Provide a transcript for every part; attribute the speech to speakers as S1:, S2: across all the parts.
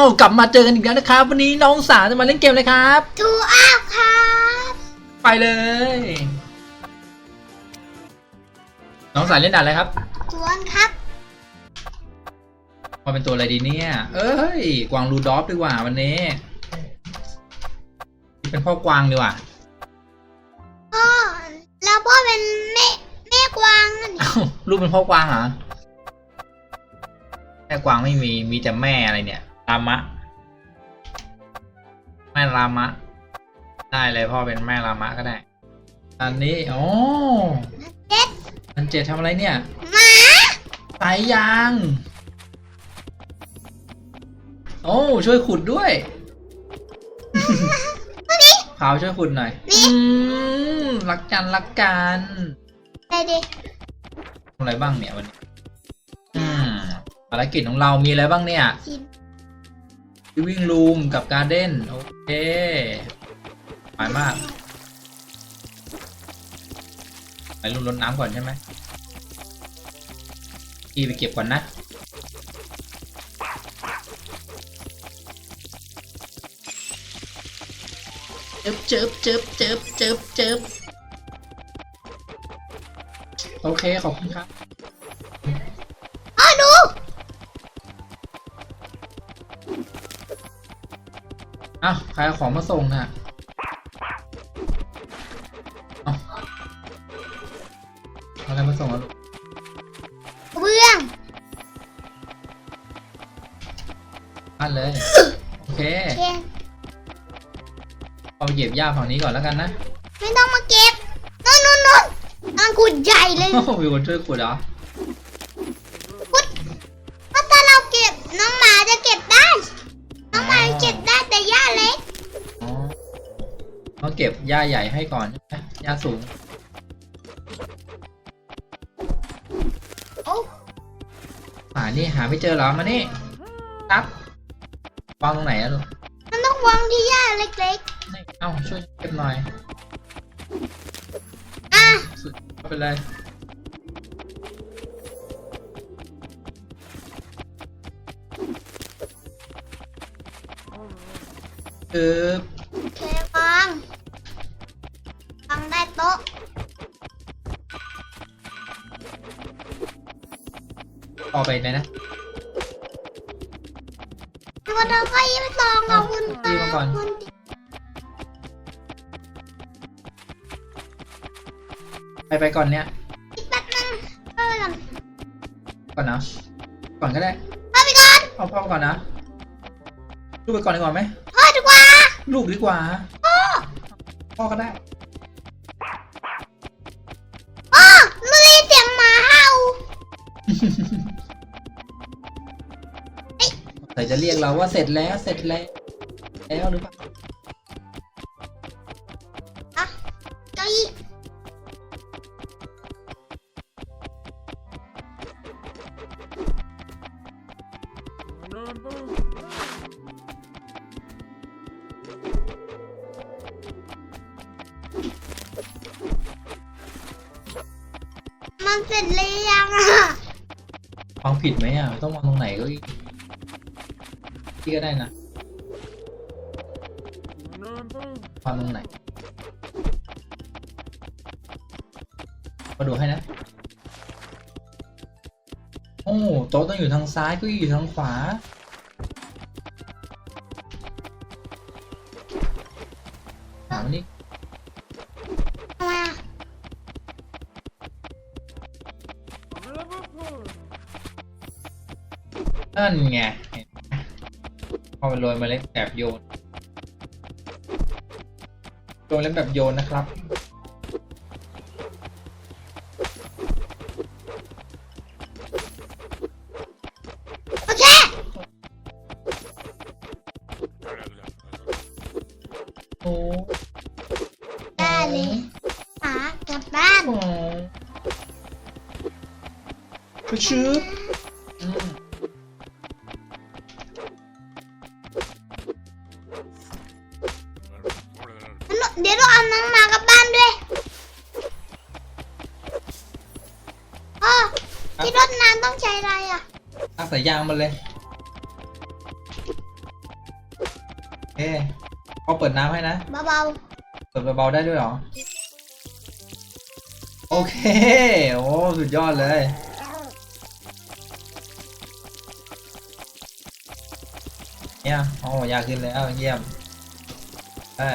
S1: าวกลับมาเจอกันอีกแล้วนะครับ วันนี้น้องสาวจะมาเล่นเกมเลยครับ
S2: ทูอัพครับ
S1: ไปเลย น้องสาวเล่นด่านอะไรครับ
S2: ทวนครับ
S1: มาเป็นตัวอะไรดีเนี่ย เอ้ย กวางรูดอฟดีกว่าวันนี้ เป็นพ่อกวางดีกว่า
S2: พ่อแล้วพ่อเป็นแม่แม่กวางนั่นนี่
S1: เอ้าลูกเป็นพ่อกวางเหรอแม่กวางไม่มี มีแต่แม่อะไรเนี่ย รามะ แม่รามะ ได้เลยพ่อเป็นแม่รามะก็ได้ อันนี้โอ้
S2: เจ็ด
S1: อันเจ็ดทำอะไรเนี่ย
S2: หมา
S1: สายยาง โอ้ช่วยขุดด้วยขาวช่วยขุดหน่อยอืมรักกันรักกัน
S2: ไปดิ
S1: ทำอะไรบ้างเนี่ยวันนี้อืมภารกิจของเรามีอะไรบ้างเนี่ย
S2: กิน
S1: วิ่งรูมกับการเด้นโอเคหมายมากไปรุ่นรดน้ำก่อนใช่ไหมพี่ไปเก็บก่อนนะเจิบเจิบเจิบเจิบเจิบเจิบโอเค ขอบคุณครับาวใครเอาของมาส่งน่ะเอาเอาอะไรมาส่งอะลูก
S2: เบื้อง
S1: บ้านเลย โอเค
S2: โอเค
S1: เอาไปเหยียบหญ้าฝั่งนี้ก่อนแล้วกันนะ
S2: ไม่ต้องมาเก็บนู่นนู่นนู่นอังกุดใหญ่เลย
S1: โอ้โหมีคนช่วยขุดเหรอ
S2: ต้
S1: องเก็บหญ้าใหญ่ให้ก่อนใช่ไหมหญ้าสูง
S2: โอ้
S1: หานี่หาไม่เจอเหรอมานี่ครับวางตรงไหนอะลูก
S2: มันต้องวางที่หญ้าเล็ก
S1: นี่เอ้าช่วยเก็บหน่อย
S2: ๆอะ
S1: สุดเอาไปเลยคือ
S2: อ
S1: อกไปไหนนะ
S2: แล้วเราก็ยิ้มซองกับคุณ
S1: เอาตีมาก่อน
S2: คุณ
S1: ไปไปก่อนเนี้ย
S2: อีกแป๊บนึงเข้าไปก่อน
S1: ก่อนนะก่อนก็ได้
S2: เข้าไปก่อน
S1: เอาพ่อก่อนนะลูกไปก่อนดีกว่าไหม
S2: พ่อดีกว่า
S1: ลูกดีกว่า
S2: พ่อ
S1: พ่อก็ได้
S2: พ่อไม่ได้เสียงหมาเห่า
S1: แต่จะเรียกเราว่าเสร็จแล้วเสร็จแล้วแล้วหรือเปล่า
S2: เก้าอี้มันเสร็จหรือยังอะ
S1: วางผิดไหมอะ ต้องวางตรงไหนก็ที่ก็ ยี่ก็ได้นะวางตรงไหนมาดูให้นะ โอ้โต๊ะต้องอยู่ทางซ้ายก็อยู่ทางขวาหามนี่นั่นไง พอมันโรยเมาเล็ดแบบโยนโรยเล็ดแบบโยนนะครับ
S2: โอเค
S1: โอ้
S2: ได้เลยหากลับบ้าน
S1: โอ้ไปชืบอื
S2: ที่รถน้ำต้องใช้อะไรอะ
S1: ลากสายยางมาเลยเอ๊พอเปิดน้ำให้นะ
S2: เบา
S1: เปิดเบาๆได้ด้วยเหรอ โอเค โอ้ สุดยอดเลย เนี่ยโอ้ยากขึ้นแล้วเยี่ยม ได้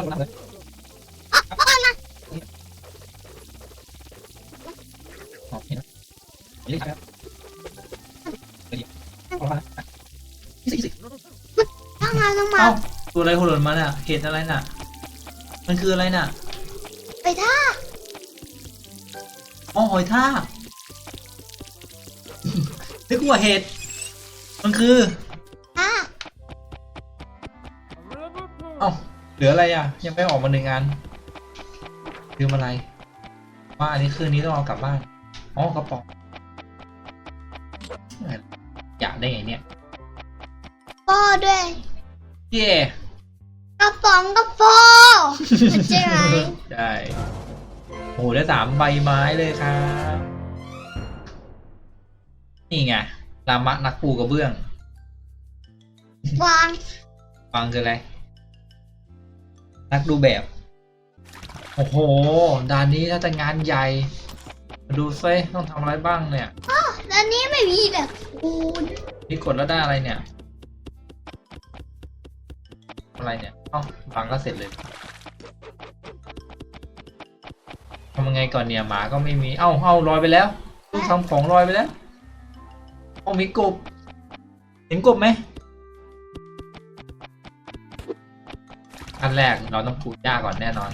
S1: ยอดมากเลย
S2: อะเอามา
S1: โอเคนะนี่ครับเดี๋ยวเอาละนี่สิสิ
S2: เอามาลงมา
S1: เอ้าตัวอะไรหล่นมาน่ะเห็ดอะไรน่ะ มันคืออะไรน่ะ
S2: ไปท่า
S1: อ๋อหอยทากนึกว่าเห็ด มันคือ
S2: ท่า
S1: เอ้า เหลืออะไรอะ ยังไม่ออกมาหนึ่งงานลืมอะไร ว่าอันนี้คืนนี้ต้องเอากลับบ้านอ๋อกระป๋องอยากได้ไงเนี่ย
S2: พ่อด้วย
S1: เย่
S2: กระป๋องกระโปงใช่ไหม
S1: ได้โอ้โหได้สามใบไม้เลยครับนี่ไงรามะนักปูกระเบื้อง
S2: วาง
S1: ฟังคืออะไร นักดูแบบ โอ้โห ด่านนี้ถ้าจะงานใหญ่ มาดูซิต้องทำอะไรบ้างเนี่ย
S2: แล้วนี้ไม่มีแบบคูณ
S1: นี่กดแล้วได้อะไรเนี่ย อะไรเนี่ยเอ้าฟังก็เสร็จเลยทำยังไงก่อนเนี่ยหมาก็ไม่มี เอ้าเอ้าลอยไปแล้วลูกทำของลอยไปแล้วเอ้ามีกบ เห็นกบไหม อันแรกเราต้องปูหญ้าก่อนแน่นอน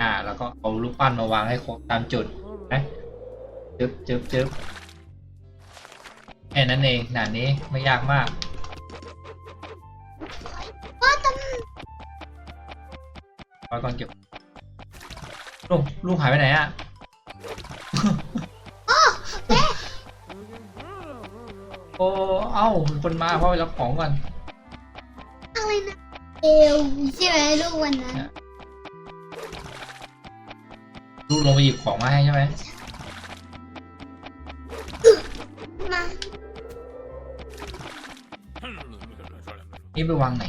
S1: อ่าแล้วก็เอารูปปั้นมาวางให้ครบตามจุดนะจึ๊บจึ๊บจึ๊บแค่นั้นเองด่านนี้ไม่ยากมาก
S2: พ่อท
S1: ร้อยก่อนเก็บลูกลูกหายไปไหนอะ อ้เอ้ามีคนมาพ่อไปรับของก่อนำ
S2: อะไรนะเอวใช่ไหมลูกวันนั้น
S1: ลูกลงไปหยิบของมาให้ใช่ไหม
S2: มา
S1: นี่ไปวางไหน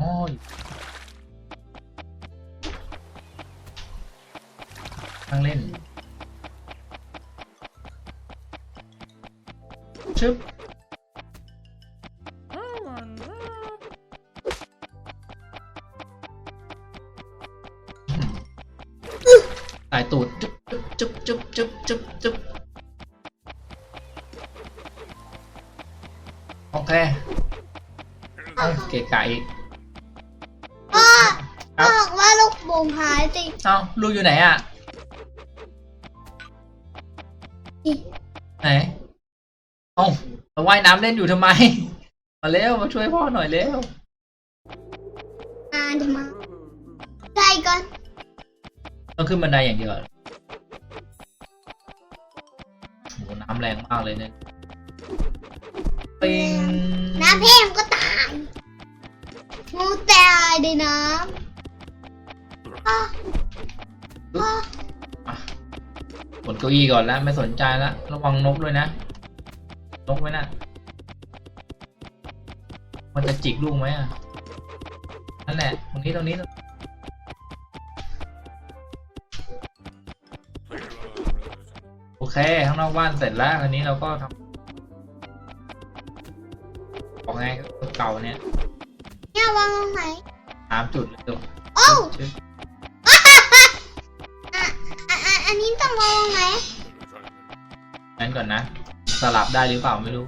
S1: อ๋ออยู่นั่งเล่น ชึบสายตูดจุ๊บจุ๊บจุ๊บจุ๊บจุ๊บจุ๊บโอเคเอาเกะกะอีก
S2: พ่อ
S1: ครับ
S2: พ่อบอกว่าลูกโป่งหายสิ
S1: เอาลูกอยู่ไหนอะ ว่ายน้ำเล่นอยู่ทำไม มาเร็วมาช่วยพ่อหน่อยเร็ว
S2: อ่านมาได้ก่อน
S1: ต้องขึ้นบันไดอย่างเดียวเหรอโหน้ำแรงมากเลยเนี่ยปิง
S2: น้ำเพ่มก็ตายงูตายในน้ำพ่อพ่อ
S1: กดเก้าอี้ก่อนแล้วไม่สนใจแล้วระวังนกด้วยนะ นกไว้นะมันจะจิกลูกไหมอะ นั่นแหละ ตรงนี้ตรงนี้ตรงโอเค ข้างนอกบ้านเสร็จแล้วอันนี้เราก็ทำของไงเก่าเนี่ย
S2: เนี่ยวางตรงไหน
S1: ตามจุดเลยดู
S2: โอ้ว
S1: ชึบ
S2: อะอะอะอันนี้ต้องวางตรงไหน
S1: งั้นก่อนนะ สลับได้หรือเปล่าไม่รู้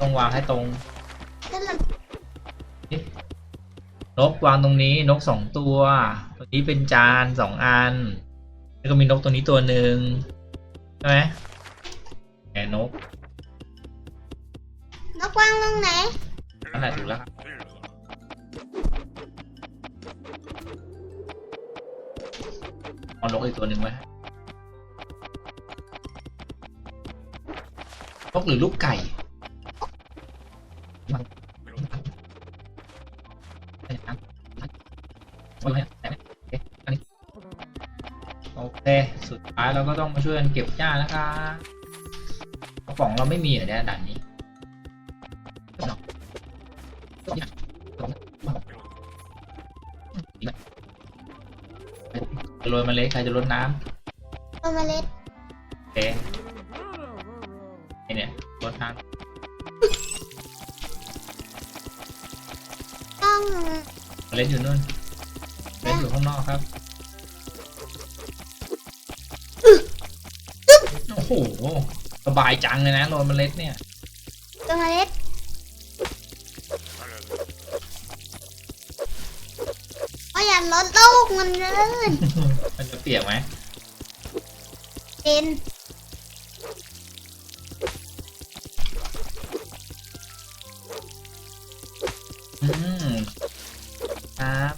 S1: ต้องวางให้ตรง
S2: สลับ
S1: นกวางตรงนี้นกสองตัวตัวนี้เป็นจานสองอัน แล้วก็มีนกตัวนี้ตัวหนึ่งใช่ไหมแหนนก
S2: นกวางตรงไหน
S1: นั่นแหละถูกแล้วครับเอานกอีกตัวหนึ่งไว้ หรือลูกไก่โอเคอันนี้โอเค สุดท้ายเราก็ต้องมาช่วยกันเก็บหญ้านะคะกระป๋องเราไม่มีเหรอเนี่ยด่านนี้จะโรยเมล็ดใครจะรดน้ำ
S2: เอาเมล็ด
S1: โอเค เมล็ดอยู่นู่นเมล็ดอยู่ข้างนอกครับโอ้โหสบายจังเลยนะโรยเมล็ดเนี่ย
S2: เอาเมล็ดก็อย่าลดลูกมันเลย
S1: มันจะเปียกไหม
S2: เป็น
S1: อืม ครับ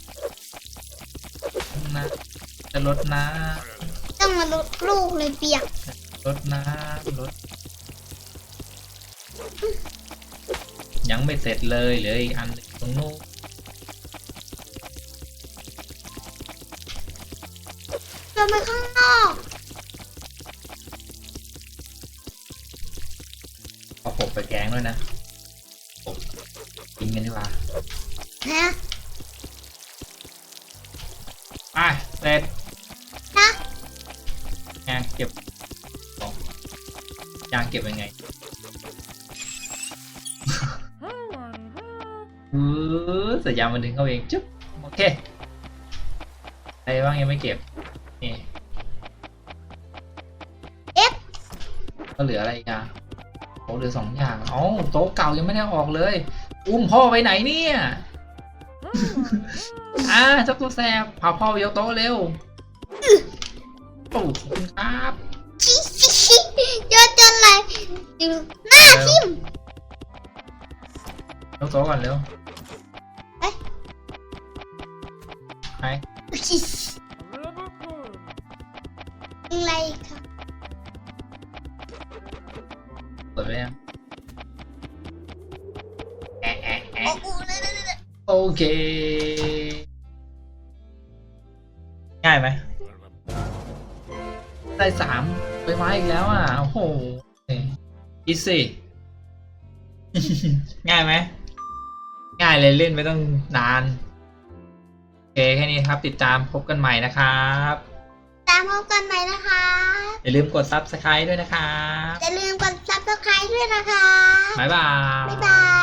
S1: นะจะลดน้
S2: ต้องมาลดลูกเลยเปียกำ
S1: ลดน้ำลด ยังไม่เสร็จเลยเหลืออีกอันหนึ่งตรงนู้น
S2: เราไปข้างนอก
S1: เอาผมไปแกงด้วยนะผมกินกันดีกว่า
S2: นะ
S1: เก็บยังไงอือใส่ยางมันดึงเข้าเองจุ๊บโอเคอะไรบ้างยังไม่เก็บนี่
S2: เอฟ
S1: ก็เหลืออะไรอีกอะโอ้เหลือสองอย่างเอ้าโต๊ะเก่ายังไม่ได้เอาออกเลย อุ้มพ่อไปไหนเนี่ยอ่าเจ้าตัวแสบพาพ่อไปยกโต๊ะเร็วโอ้ขอบคุณครับ
S2: ชิชิชิ เจอจนอะไรหน้าทิม
S1: ยกโต๊ะก่อนเร็ว
S2: เอ๊ะ
S1: ไป
S2: ชิอะไรครับ
S1: เปิดไปยังแอะแอะแอะ
S2: โอ้โหนั่นนั่นนั่น
S1: โอเค ได้สามใบไม้อีกแล้วอะ โอ้โหอีซี่ง่ายไหม ง่ายเลยเล่นไม่ต้องนาน โอเค แค่นี้ครับ ติดตามพบกันใหม่นะครับ
S2: ตามพบกันใหม่นะคะ
S1: อย่าลืมกด subscribe ด้วยนะครับ
S2: อย่าลืมกดซับสไครต์ด้วยนะคะ
S1: บ๊ายบาย
S2: บ๊ายบา